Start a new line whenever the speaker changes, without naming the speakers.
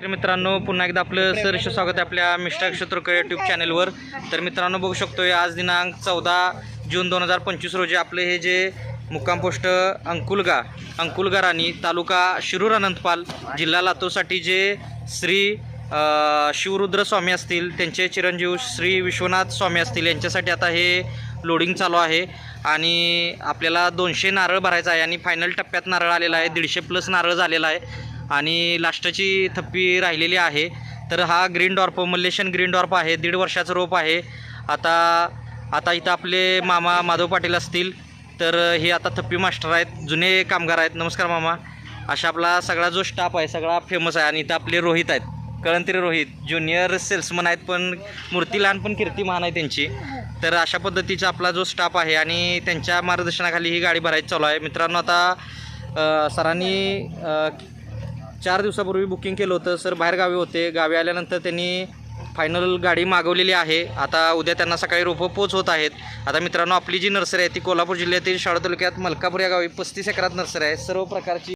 तर मित्रांनो पुन्हा एकदा आपलं सहर्ष स्वागत आहे आपल्या मिस्टर क्षेत्रकर यूट्यूब चॅनलवर तर मित्रांनो बघू शकतोय आज दिनांक चौदा जून दोन हजार पंचवीस रोजी आपले हे जे मुक्काम पोस्ट अंकुलगा अंकुलगा राणी तालुका शिरूर अनंतपाल जिल्हा लातूरसाठी जे श्री शिवरुद्र स्वामी असतील त्यांचे चिरंजीव श्री विश्वनाथ स्वामी असतील यांच्यासाठी आता हे लोडिंग चालू आहे. आणि आपल्याला दोनशे नारळ भरायचं आहे आणि फायनल टप्प्यात नारळ आलेला आहे दीडशे प्लस नारळ झालेला आहे. आणि लास्टची थप्पी राहिलेली आहे. तर हा ग्रीन डॉर्प मल्लेशन ग्रीन डॉर्प आहे. दीड वर्षाचं रोप आहे. आता आता इथं आपले मामा माधव पाटील असतील. तर हे आता थप्पी मास्टर आहेत. जुने कामगार आहेत. नमस्कार मामा. अशा आपला सगळा जो स्टाफ आहे सगळा फेमस आहे आणि इथं आपले रोहित आहेत. कळंतरी रोहित ज्युनियर सेल्समन आहेत पण मूर्ती लहान पण कीर्ती महान आहे त्यांची. तर अशा पद्धतीचा आपला जो स्टाफ आहे आणि त्यांच्या मार्गदर्शनाखाली ही गाडी भरायची चालू आहे. मित्रांनो आता सरांनी चार दिवसापूर्वी बुकिंग केलं होतं. सर बाहेरगावी होते. गावी आल्यानंतर त्यांनी फायनल गाडी मागवलेली आहे. आता उद्या त्यांना सकाळी रोपं पोच होत आहेत. आता मित्रांनो आपली जी नर्सरी आहे ती कोल्हापूर जिल्ह्यातील शाळा तालुक्यात मलकापूर या गावी पस्तीस एकरात नर्सरी आहे. सर्व प्रकारची